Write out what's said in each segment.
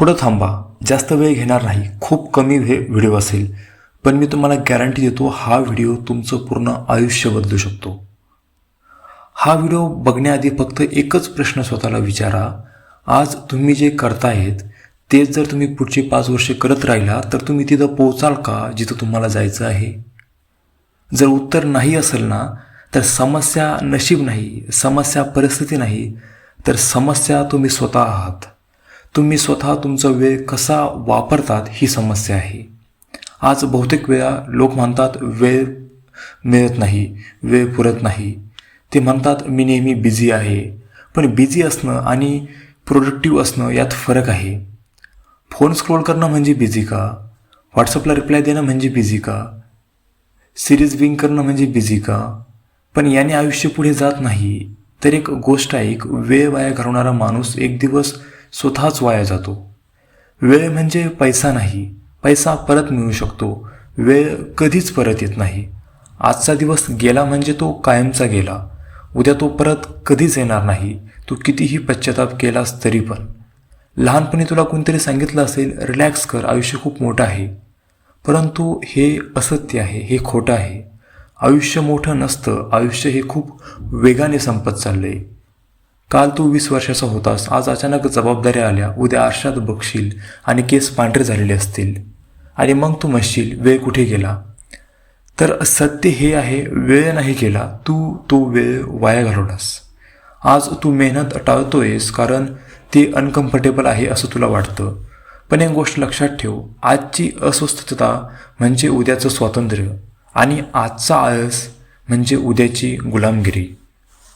थोडं थांबा. जास्त वेळ घेणार नाही. खूप कमी वे व्हिडिओ असेल. पण मी तुम्हाला गॅरंटी देतो हा व्हिडिओ तुमचं पूर्ण आयुष्य बदलू शकतो. हा व्हिडिओ बघण्याआधी फक्त एकच प्रश्न स्वतःला विचारा. आज तुम्ही जे करतायत तेच जर तुम्ही पुढची पाच वर्षे करत राहिला तर तुम्ही तिथं पोहोचाल का जिथं तुम्हाला जायचं आहे? जर उत्तर नाही असेल ना तर समस्या नशीब नाही समस्या परिस्थिती नाही तर समस्या तुम्ही स्वतः आहात. तुम्ही स्वतः तुमचा वेळ कसा वापरतात ही समस्या आहे. आज बहुतेक वेळा लोक म्हणतात वेळ मिळत नाही वेळ पुरत नाही. ते म्हणतात मी नेहमी बिझी आहे. पण बिझी असणं आणि प्रोडक्टिव्ह असणं यात फरक आहे. फोन स्क्रोल करणं म्हणजे बिझी का? व्हॉट्सअपला रिप्लाय देणं म्हणजे बिझी का? सिरीज विंग करणं म्हणजे बिझी का? पण याने आयुष्य पुढे जात नाही. तर एक गोष्ट आहे एक वेळ वाया घालवणारा माणूस एक दिवस स्वतःच वाया जातो. वेळ म्हणजे पैसा नाही. पैसा परत मिळू शकतो. वेळ कधीच परत येत नाही. आजचा दिवस गेला म्हणजे तो कायमचा गेला. उद्या तो परत कधीच येणार नाही. तू कितीही पश्चाताप केलास तरी पण. लहानपणी तुला कोणतरी सांगितलं असेल रिलॅक्स कर आयुष्य खूप मोठं आहे. परंतु हे असत्य आहे हे खोटं आहे. आयुष्य मोठं नसतं. आयुष्य हे खूप वेगाने संपत चाललंय. काल तू वीस वर्षाचा होतास. आज अचानक जबाबदाऱ्या आल्या. उद्या आरशात बघशील आणि केस पांढरे झालेले असतील. आणि मग तू म्हणशील वेळ कुठे गेला? तर सत्य हे आहे वेळ नाही गेला. तू तो वेळ वाया घालवलास. आज तू मेहनत टाळतोयस कारण ते अनकम्फर्टेबल आहे असं तुला वाटतं. पण एक गोष्ट लक्षात ठेव. आजची अस्वस्थता म्हणजे उद्याचं स्वातंत्र्य आणि आजचा आळस म्हणजे उद्याची गुलामगिरी.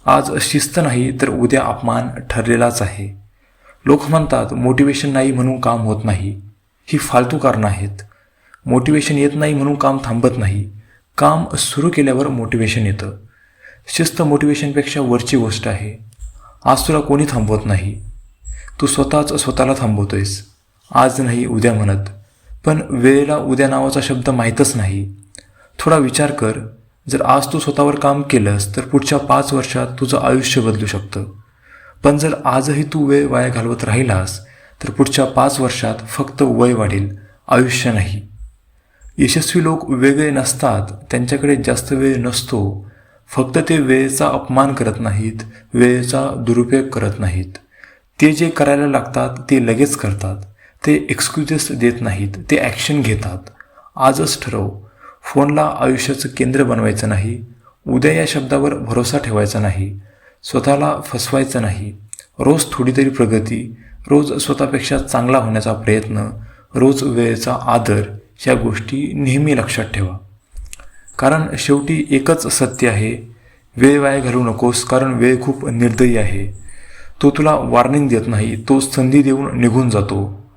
आज शिस्त नाही तर उद्या अपमान ठरलेलाच आहे. लोक म्हणतात मोटिवेशन नाही म्हणून काम होत नाही. ही फालतू कारणं आहेत. मोटिवेशन येत नाही म्हणून काम थांबत नाही. काम सुरू केल्यावर मोटिवेशन येतं. शिस्त मोटिवेशनपेक्षा वरची गोष्ट आहे. आज तुला कोणी थांबवत नाही. तू स्वतःच स्वतःला थांबवतोयस. आज नाही उद्या म्हणत. पण वेळेला उद्या नावाचा शब्द माहीतच नाही. थोडा विचार कर. जर आज तू स्वतःवर काम केलंस तर पुढच्या पाच वर्षात तुझं आयुष्य बदलू शकतं. पण जर आजही तू वेळ वाया घालवत राहिलास तर पुढच्या पाच वर्षात फक्त वय वाढेल आयुष्य नाही. यशस्वी लोक वेगळे नसतात त्यांच्याकडे जास्त वेळ नसतो. फक्त ते वेळेचा अपमान करत नाहीत वेळेचा दुरुपयोग करत नाहीत. ते जे करायला लागतात ते लगेच करतात. ते एक्सक्युजेस देत नाहीत ते ॲक्शन घेतात. आजच ठरव फोनला आयुष्याचं केंद्र बनवायचं नाही उद्या या शब्दावर भरोसा ठेवायचा नाही स्वतःला फसवायचं नाही. रोज थोडीतरी प्रगती रोज स्वतःपेक्षा चांगला होण्याचा प्रयत्न रोज वेळेचा आदर ह्या गोष्टी नेहमी लक्षात ठेवा. कारण शेवटी एकच सत्य आहे वेळ वाया घालू नकोस कारण वेळ खूप निर्दयी आहे. तो तुला वॉर्निंग देत नाही तो संधी देऊन निघून जातो.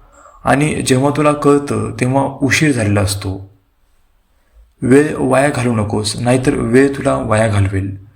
आणि जेव्हा तुला कळतं तेव्हा उशीर झालेला असतो. वेळ वाया घालू नकोस नाहीतर वेळ तुला वाया घालवेल.